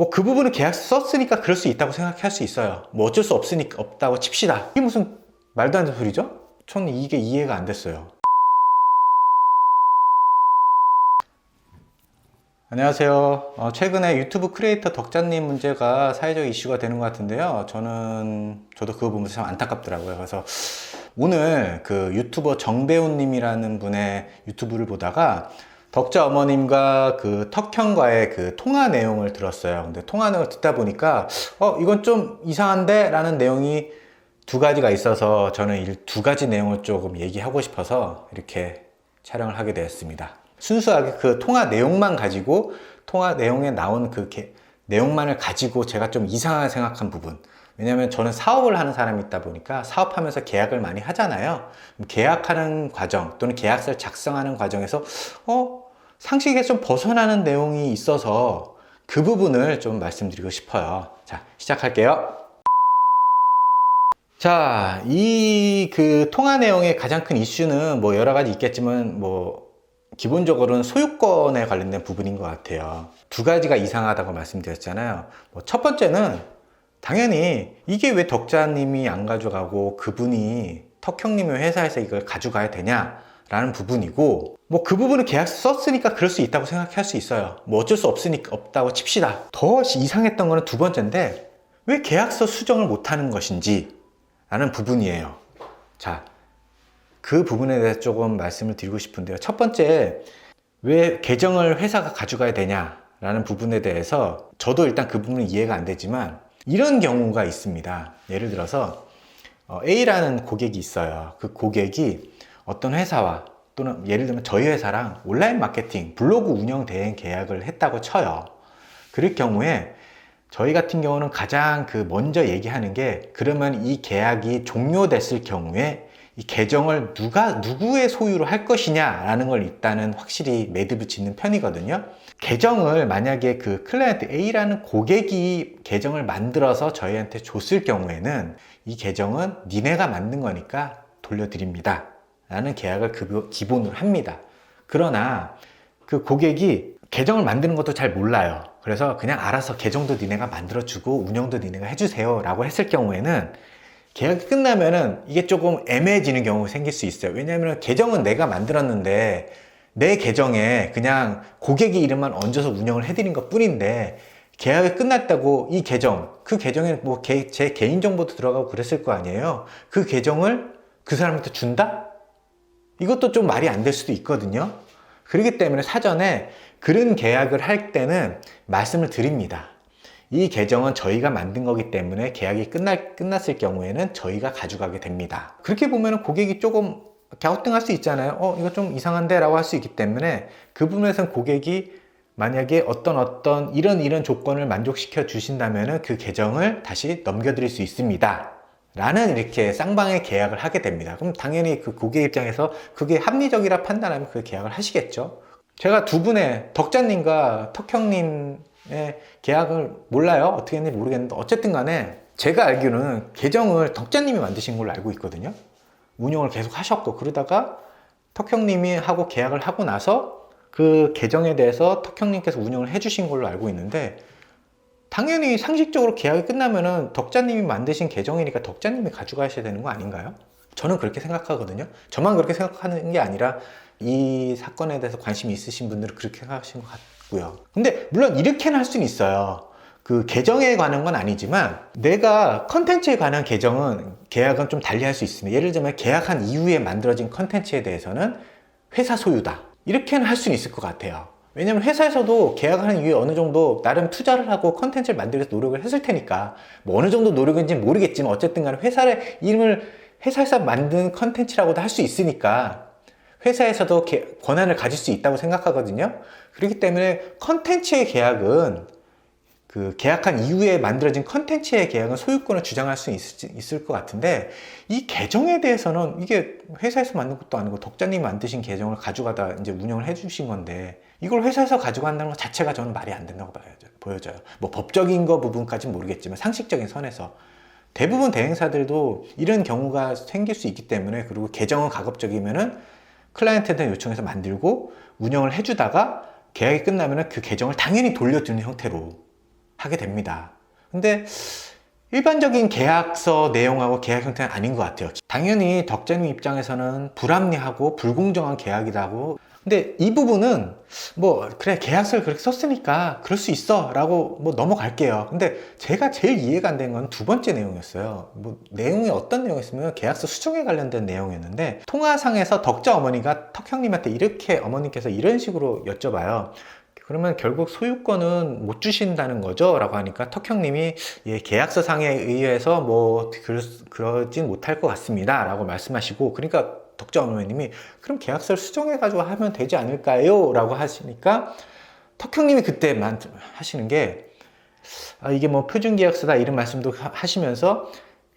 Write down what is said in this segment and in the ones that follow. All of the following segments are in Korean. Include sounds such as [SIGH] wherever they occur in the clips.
뭐 그 부분은 계약서 썼으니까 그럴 수 있다고 생각할 수 있어요. 뭐 어쩔 수 없으니까 없다고 칩시다. 이게 무슨 말도 안 되는 소리죠? 저는 이게 이해가 안 됐어요. 안녕하세요. 어, 최근에 유튜브 크리에이터 덕자님 문제가 사회적 이슈가 되는 것 같은데요. 저는 저도 그거 보면서 참 안타깝더라고요. 그래서 오늘 그 유튜버 정배우님이라는 분의 유튜브를 보다가 덕자 어머님과 그 턱형과의 그 통화 내용을 들었어요. 근데 통화 내용을 듣다 보니까 어 이건 좀 이상한데? 라는 내용이 두 가지가 있어서 저는 이 두 가지 내용을 조금 얘기하고 싶어서 이렇게 촬영을 하게 되었습니다. 순수하게 그 통화 내용만 가지고 통화 내용에 나온 그 게- 내용만을 가지고 제가 좀 이상하게 생각한 부분. 왜냐하면 저는 사업을 하는 사람이다 보니까 사업하면서 계약을 많이 하잖아요. 계약하는 과정 또는 계약서를 작성하는 과정에서 어 상식에 좀 벗어나는 내용이 있어서 그 부분을 좀 말씀드리고 싶어요. 자 시작할게요. 자, 이 그 통화 내용의 가장 큰 이슈는 뭐 여러 가지 있겠지만 뭐 기본적으로는 소유권에 관련된 부분인 것 같아요. 두 가지가 이상하다고 말씀드렸잖아요. 뭐 첫 번째는 당연히 이게 왜 덕자님이 안 가져가고 그분이 턱형님의 회사에서 이걸 가져가야 되냐라는 부분이고 뭐 그 부분은 계약서 썼으니까 그럴 수 있다고 생각할 수 있어요. 뭐 어쩔 수 없으니까 없다고 칩시다. 더 이상했던 거는 두 번째인데 왜 계약서 수정을 못 하는 것인지 라는 부분이에요. 자, 그 부분에 대해서 조금 말씀을 드리고 싶은데요. 첫 번째, 왜 계정을 회사가 가져가야 되냐라는 부분에 대해서 저도 일단 그 부분은 이해가 안 되지만 이런 경우가 있습니다. 예를 들어서 어, A라는 고객이 있어요. 그 고객이 어떤 회사와 또는 예를 들면 저희 회사랑 온라인 마케팅, 블로그 운영 대행 계약을 했다고 쳐요. 그럴 경우에 저희 같은 경우는 가장 그 먼저 얘기하는 게 그러면 이 계약이 종료됐을 경우에 이 계정을 누가 누구의 소유로 할 것이냐라는 걸 일단은 확실히 매듭을 짓는 편이거든요. 계정을 만약에 그 클라이언트 A라는 고객이 계정을 만들어서 저희한테 줬을 경우에는 이 계정은 니네가 만든 거니까 돌려드립니다. 라는 계약을 그 기본으로 합니다. 그러나 그 고객이 계정을 만드는 것도 잘 몰라요. 그래서 그냥 알아서 계정도 니네가 만들어주고 운영도 니네가 해주세요. 라고 했을 경우에는 계약이 끝나면은 이게 조금 애매해지는 경우가 생길 수 있어요. 왜냐하면 계정은 내가 만들었는데 내 계정에 그냥 고객의 이름만 얹어서 운영을 해드린 것 뿐인데 계약이 끝났다고 이 계정, 그 계정에 뭐 제 개인정보도 들어가고 그랬을 거 아니에요. 그 계정을 그 사람한테 준다? 이것도 좀 말이 안 될 수도 있거든요. 그렇기 때문에 사전에 그런 계약을 할 때는 말씀을 드립니다. 이 계정은 저희가 만든 거기 때문에 계약이 끝날, 끝났을 경우에는 저희가 가져가게 됩니다. 그렇게 보면 고객이 조금 갸우뚱할 수 있잖아요. 어, 이거 좀 이상한데? 라고 할 수 있기 때문에 그 부분에서는 고객이 만약에 어떤 어떤 이런 이런 조건을 만족시켜 주신다면 그 계정을 다시 넘겨드릴 수 있습니다. 라는 이렇게 쌍방의 계약을 하게 됩니다. 그럼 당연히 그 고객 입장에서 그게 합리적이라 판단하면 그 계약을 하시겠죠. 제가 두 분의 덕자님과 턱형님의 계약을 몰라요. 어떻게 했는지 모르겠는데 어쨌든 간에 제가 알기로는 계정을 덕자님이 만드신 걸로 알고 있거든요. 운영을 계속 하셨고 그러다가 턱형님이 하고 계약을 하고 나서 그 계정에 대해서 턱형님께서 운영을 해주신 걸로 알고 있는데 당연히 상식적으로 계약이 끝나면은 덕자님이 만드신 계정이니까 덕자님이 가져가셔야 되는 거 아닌가요? 저는 그렇게 생각하거든요. 저만 그렇게 생각하는 게 아니라 이 사건에 대해서 관심이 있으신 분들은 그렇게 생각하신 것 같고요. 근데 물론 이렇게는 할 수는 있어요. 그 계정에 관한 건 아니지만 내가 컨텐츠에 관한 계정은 계약은 좀 달리 할 수 있습니다. 예를 들면 계약한 이후에 만들어진 컨텐츠에 대해서는 회사 소유다. 이렇게는 할 수는 있을 것 같아요. 왜냐면 회사에서도 계약하는 이후에 어느 정도 나름 투자를 하고 컨텐츠를 만들기 위해서 노력을 했을 테니까 뭐 어느 정도 노력인지 는 모르겠지만 어쨌든 간에 회사의 이름을 회사에서 만든 컨텐츠라고도 할 수 있으니까 회사에서도 개- 권한을 가질 수 있다고 생각하거든요. 그렇기 때문에 컨텐츠의 계약은 그 계약한 이후에 만들어진 컨텐츠의 계약은 소유권을 주장할 수 있을, 있을 것 같은데 이 계정에 대해서는 이게 회사에서 만든 것도 아니고 덕자님이 만드신 계정을 가져가다 이제 운영을 해주신 건데 이걸 회사에서 가져간다는 것 자체가 저는 말이 안 된다고 봐야죠- 보여져요. 뭐 법적인 거 부분까지는 모르겠지만 상식적인 선에서 대부분 대행사들도 이런 경우가 생길 수 있기 때문에 그리고 계정은 가급적이면은 클라이언트한테 요청해서 만들고 운영을 해주다가 계약이 끝나면은 그 계정을 당연히 돌려주는 형태로 하게 됩니다. 근데 일반적인 계약서 내용하고 계약 형태는 아닌 것 같아요. 당연히 덕자님 입장에서는 불합리하고 불공정한 계약이라고. 근데 이 부분은 뭐 그래 계약서를 그렇게 썼으니까 그럴 수 있어 라고 뭐 넘어갈게요. 근데 제가 제일 이해가 안 된 건 두 번째 내용이었어요. 뭐 내용이 어떤 내용이었으면 계약서 수정에 관련된 내용이었는데 통화상에서 덕자 어머니가 턱 형님한테 이렇게 어머니께서 이런 식으로 여쭤봐요. 그러면 결국 소유권은 못 주신다는 거죠? 라고 하니까 턱형님이 예, 계약서 상에 의해서 뭐 그러, 그러진 못할 것 같습니다. 라고 말씀하시고 그러니까 덕자 어머님이 그럼 계약서를 수정해가지고 하면 되지 않을까요? 라고 하시니까 턱형님이 그때 만- 하시는 게 아, 이게 뭐 표준 계약서다 이런 말씀도 하- 하시면서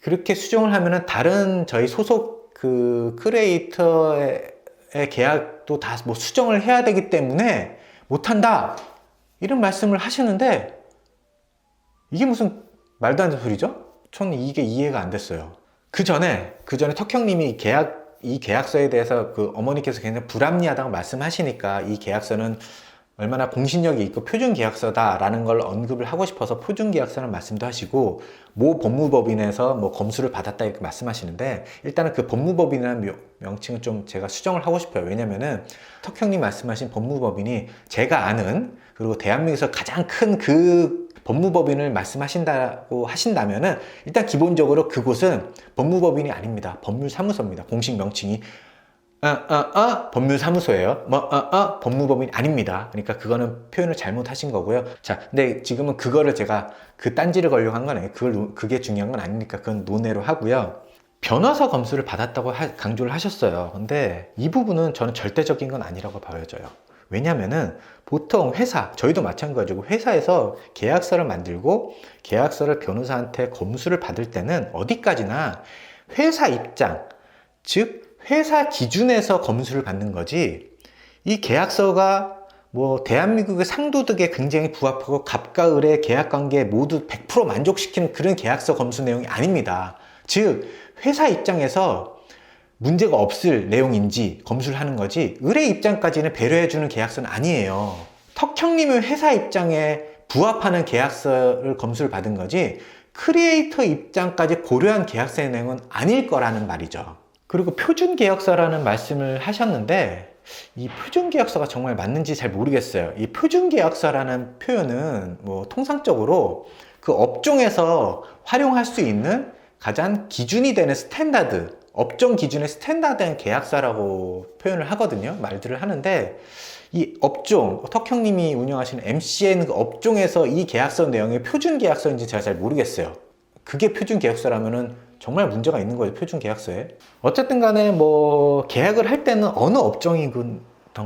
그렇게 수정을 하면은 다른 저희 소속 그 크리에이터의 계약도 다 뭐 수정을 해야 되기 때문에 못한다 이런 말씀을 하시는데 이게 무슨 말도 안 되는 소리죠? 저는 이게 이해가 안 됐어요. 그 전에 그 전에 턱형님이 계약 이 계약서에 대해서 그 어머니께서 굉장히 불합리하다고 말씀하시니까 이 계약서는 얼마나 공신력이 있고 표준 계약서다라는 걸 언급을 하고 싶어서 표준 계약서는 말씀도 하시고 모 법무법인에서 뭐 검수를 받았다 이렇게 말씀하시는데 일단은 그 법무법인이라는 명- 명칭은 좀 제가 수정을 하고 싶어요. 왜냐면은 턱형님 말씀하신 법무법인이 제가 아는 그리고 대한민국에서 가장 큰 그 법무법인을 말씀하신다고 하신다면은 일단 기본적으로 그곳은 법무법인이 아닙니다. 법률사무소입니다. 공식 명칭이 아, 아, 아, 법률사무소예요. 뭐, 아, 아, 법무법인이 아닙니다. 그러니까 그거는 표현을 잘못하신 거고요. 자, 근데 지금은 그거를 제가 그 딴지를 걸려고 한 건 아니에요. 그걸, 논- 그게 중요한 건 아니니까 그건 논외로 하고요. 변호사 검수를 받았다고 하- 강조를 하셨어요. 근데 이 부분은 저는 절대적인 건 아니라고 보여져요. 왜냐면은 보통 회사, 저희도 마찬가지고 회사에서 계약서를 만들고 계약서를 변호사한테 검수를 받을 때는 어디까지나 회사 입장, 즉 회사 기준에서 검수를 받는 거지 이 계약서가 뭐 대한민국의 상도덕에 굉장히 부합하고 갑과 을의 계약 관계에 모두 100% 만족시키는 그런 계약서 검수 내용이 아닙니다. 즉 회사 입장에서 문제가 없을 내용인지 검수를 하는 거지 을의 입장까지는 배려해주는 계약서는 아니에요. 턱형님의 회사 입장에 부합하는 계약서를 검수를 받은 거지 크리에이터 입장까지 고려한 계약서의 내용은 아닐 거라는 말이죠. 그리고 표준 계약서라는 말씀을 하셨는데 이 표준 계약서가 정말 맞는지 잘 모르겠어요. 이 표준 계약서라는 표현은 뭐 통상적으로 그 업종에서 활용할 수 있는 가장 기준이 되는 스탠다드, 업종 기준의 스탠다드한 계약서라고 표현을 하거든요. 말들을 하는데 이 업종, 턱형님이 운영하시는 MCN 그 업종에서 이 계약서 내용이 표준 계약서인지 제가 잘 모르겠어요. 그게 표준 계약서라면은 정말 문제가 있는 거예요, 표준 계약서에. 어쨌든 간에 뭐 계약을 할 때는 어느 업종이건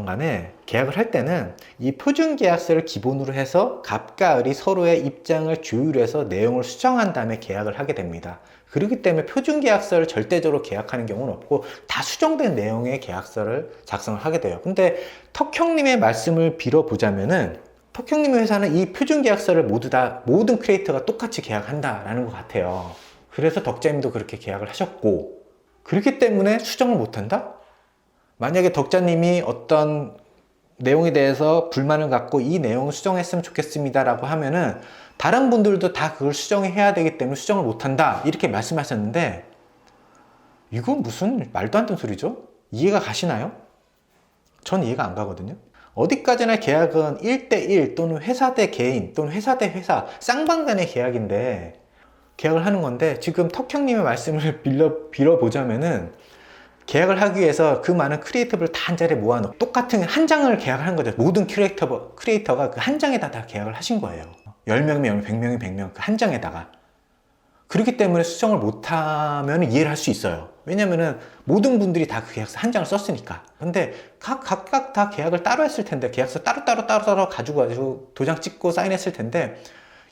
간에 계약을 할 때는 이 표준 계약서를 기본으로 해서 갑과 을이 서로의 입장을 조율해서 내용을 수정한 다음에 계약을 하게 됩니다. 그렇기 때문에 표준 계약서를 절대적으로 계약하는 경우는 없고 다 수정된 내용의 계약서를 작성을 하게 돼요. 근데 턱형님의 말씀을 빌어보자면은 턱형님의 회사는 이 표준 계약서를 모두 다 모든 크리에이터가 똑같이 계약한다라는 것 같아요. 그래서 덕자님도 그렇게 계약을 하셨고 그렇기 때문에 수정을 못한다? 만약에 덕자님이 어떤 내용에 대해서 불만을 갖고 이 내용을 수정했으면 좋겠습니다 라고 하면은 다른 분들도 다 그걸 수정해야 되기 때문에 수정을 못한다 이렇게 말씀하셨는데 이건 무슨 말도 안 되는 소리죠? 이해가 가시나요? 전 이해가 안 가거든요. 어디까지나 계약은 1대1 또는 회사 대 개인 또는 회사 대 회사 쌍방 간의 계약인데 계약을 하는 건데 지금 턱형님의 말씀을 [LAUGHS] 빌려, 빌어보자면은 계약을 하기 위해서 그 많은 크리에이터를 다 한 자리에 모아놓고 똑같은 한 장을 계약을 한 거죠. 모든 크리에이터, 크리에이터가 그 한 장에다 다 계약을 하신 거예요. 10명이면 100명이 100명 그 한 장에다가. 그렇기 때문에 수정을 못하면 이해를 할 수 있어요. 왜냐면은 모든 분들이 다 그 계약서 한 장을 썼으니까. 근데 각, 각각 다 계약을 따로 했을 텐데, 계약서 따로따로 따로따로 가지고 가지고 도장 찍고 사인했을 텐데,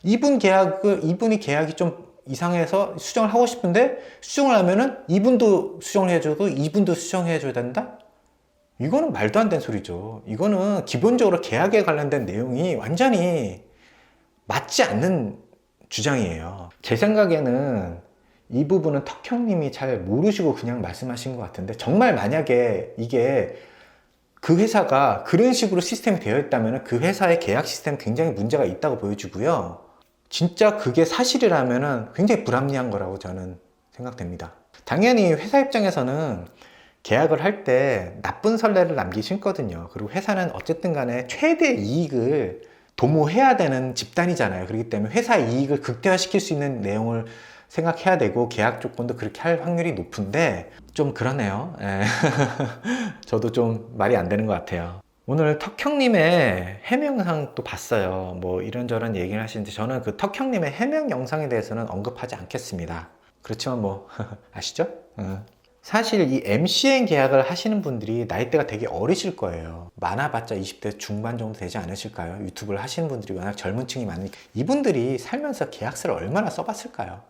이분 계약을, 이분이 계약이 좀 이상해서 수정을 하고 싶은데, 수정을 하면은 이분도 수정을 해주고, 이분도 수정해줘야 된다? 이거는 말도 안 되는 소리죠. 이거는 기본적으로 계약에 관련된 내용이 완전히 맞지 않는 주장이에요. 제 생각에는 이 부분은 턱형님이 잘 모르시고 그냥 말씀하신 것 같은데 정말 만약에 이게 그 회사가 그런 식으로 시스템이 되어 있다면 그 회사의 계약 시스템 굉장히 문제가 있다고 보여지고요. 진짜 그게 사실이라면 굉장히 불합리한 거라고 저는 생각됩니다. 당연히 회사 입장에서는 계약을 할 때 나쁜 선례를 남기 싫거든요. 그리고 회사는 어쨌든 간에 최대 이익을 도모해야 되는 집단이잖아요. 그렇기 때문에 회사 이익을 극대화시킬 수 있는 내용을 생각해야 되고 계약 조건도 그렇게 할 확률이 높은데 좀 그러네요. 예. [LAUGHS] 저도 좀 말이 안 되는 것 같아요. 오늘 턱형님의 해명 영상 또 봤어요. 뭐 이런저런 얘기를 하시는데 저는 그 턱형님의 해명 영상에 대해서는 언급하지 않겠습니다. 그렇지만 뭐 [LAUGHS] 아시죠? 어. 사실 이 MCN 계약을 하시는 분들이 나이대가 되게 어리실 거예요. 많아봤자 20대 중반 정도 되지 않으실까요? 유튜브를 하시는 분들이 워낙 젊은 층이 많으니까 이분들이 살면서 계약서를 얼마나 써봤을까요?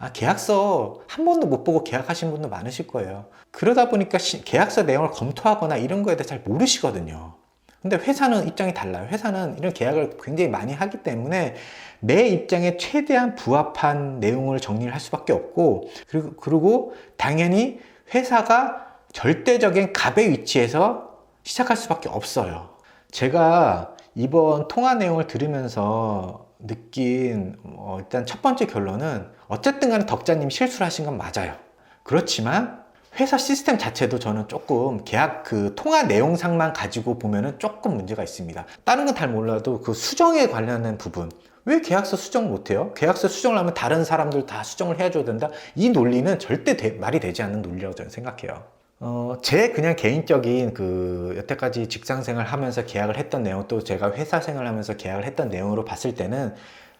아, 계약서 한 번도 못 보고 계약하신 분도 많으실 거예요. 그러다 보니까 시- 계약서 내용을 검토하거나 이런 거에 대해 잘 모르시거든요. 근데 회사는 입장이 달라요. 회사는 이런 계약을 굉장히 많이 하기 때문에 내 입장에 최대한 부합한 내용을 정리를 할 수밖에 없고 그리고, 그리고 당연히 회사가 절대적인 갑의 위치에서 시작할 수밖에 없어요. 제가 이번 통화 내용을 들으면서 느낀 어, 일단 첫 번째 결론은 어쨌든 간에 덕자님 실수를 하신 건 맞아요. 그렇지만 회사 시스템 자체도 저는 조금 계약 그 통화 내용상만 가지고 보면은 조금 문제가 있습니다. 다른 건 잘 몰라도 그 수정에 관련된 부분. 왜 계약서 수정 못해요? 계약서 수정을 하면 다른 사람들 다 수정을 해줘야 된다? 이 논리는 절대 되- 말이 되지 않는 논리라고 저는 생각해요. 어, 제 그냥 개인적인 그 여태까지 직장 생활 하면서 계약을 했던 내용 또 제가 회사 생활 하면서 계약을 했던 내용으로 봤을 때는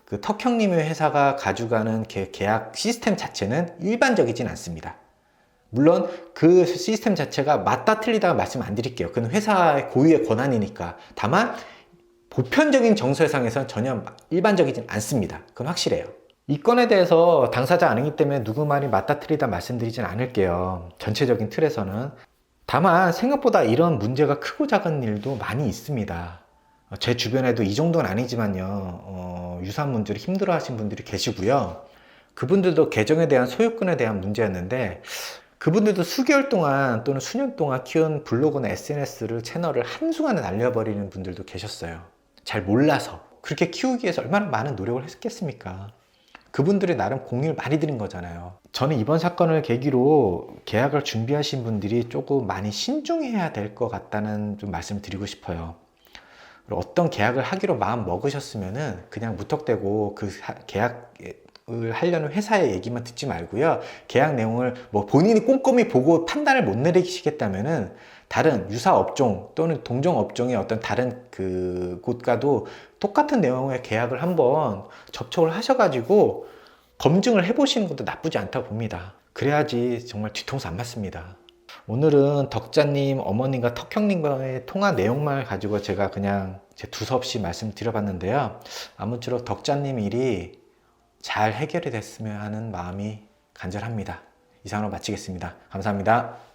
그 턱형님의 회사가 가져가는 계- 계약 시스템 자체는 일반적이진 않습니다. 물론 그 시스템 자체가 맞다 틀리다 말씀 안 드릴게요. 그건 회사의 고유의 권한이니까. 다만 보편적인 정서상에서는 전혀 일반적이진 않습니다. 그건 확실해요. 이 건에 대해서 당사자 아니기 때문에 누구 말이 맞다 틀리다 말씀드리진 않을게요. 전체적인 틀에서는. 다만 생각보다 이런 문제가 크고 작은 일도 많이 있습니다. 어, 제 주변에도 이 정도는 아니지만요. 어, 유사한 문제로 힘들어 하신 분들이 계시고요. 그분들도 계정에 대한 소유권에 대한 문제였는데 그분들도 수개월 동안 또는 수년 동안 키운 블로그나 SNS를 채널을 한순간에 날려버리는 분들도 계셨어요. 잘 몰라서. 그렇게 키우기 위해서 얼마나 많은 노력을 했겠습니까? 그분들이 나름 공유를 많이 드린 거잖아요. 저는 이번 사건을 계기로 계약을 준비하신 분들이 조금 많이 신중해야 될 것 같다는 좀 말씀을 드리고 싶어요. 어떤 계약을 하기로 마음 먹으셨으면은 그냥 무턱대고 그 사- 계약 을 하려는 회사의 얘기만 듣지 말고요. 계약 내용을 뭐 본인이 꼼꼼히 보고 판단을 못 내리시겠다면은 다른 유사 업종 또는 동종 업종의 어떤 다른 그 곳과도 똑같은 내용의 계약을 한번 접촉을 하셔가지고 검증을 해보시는 것도 나쁘지 않다고 봅니다. 그래야지 정말 뒤통수 안 맞습니다. 오늘은 덕자님, 어머님과 턱형님과의 통화 내용만 가지고 제가 그냥 제 두서없이 말씀드려봤는데요. 아무쪼록 덕자님 일이 잘 해결이 됐으면 하는 마음이 간절합니다. 이상으로 마치겠습니다. 감사합니다.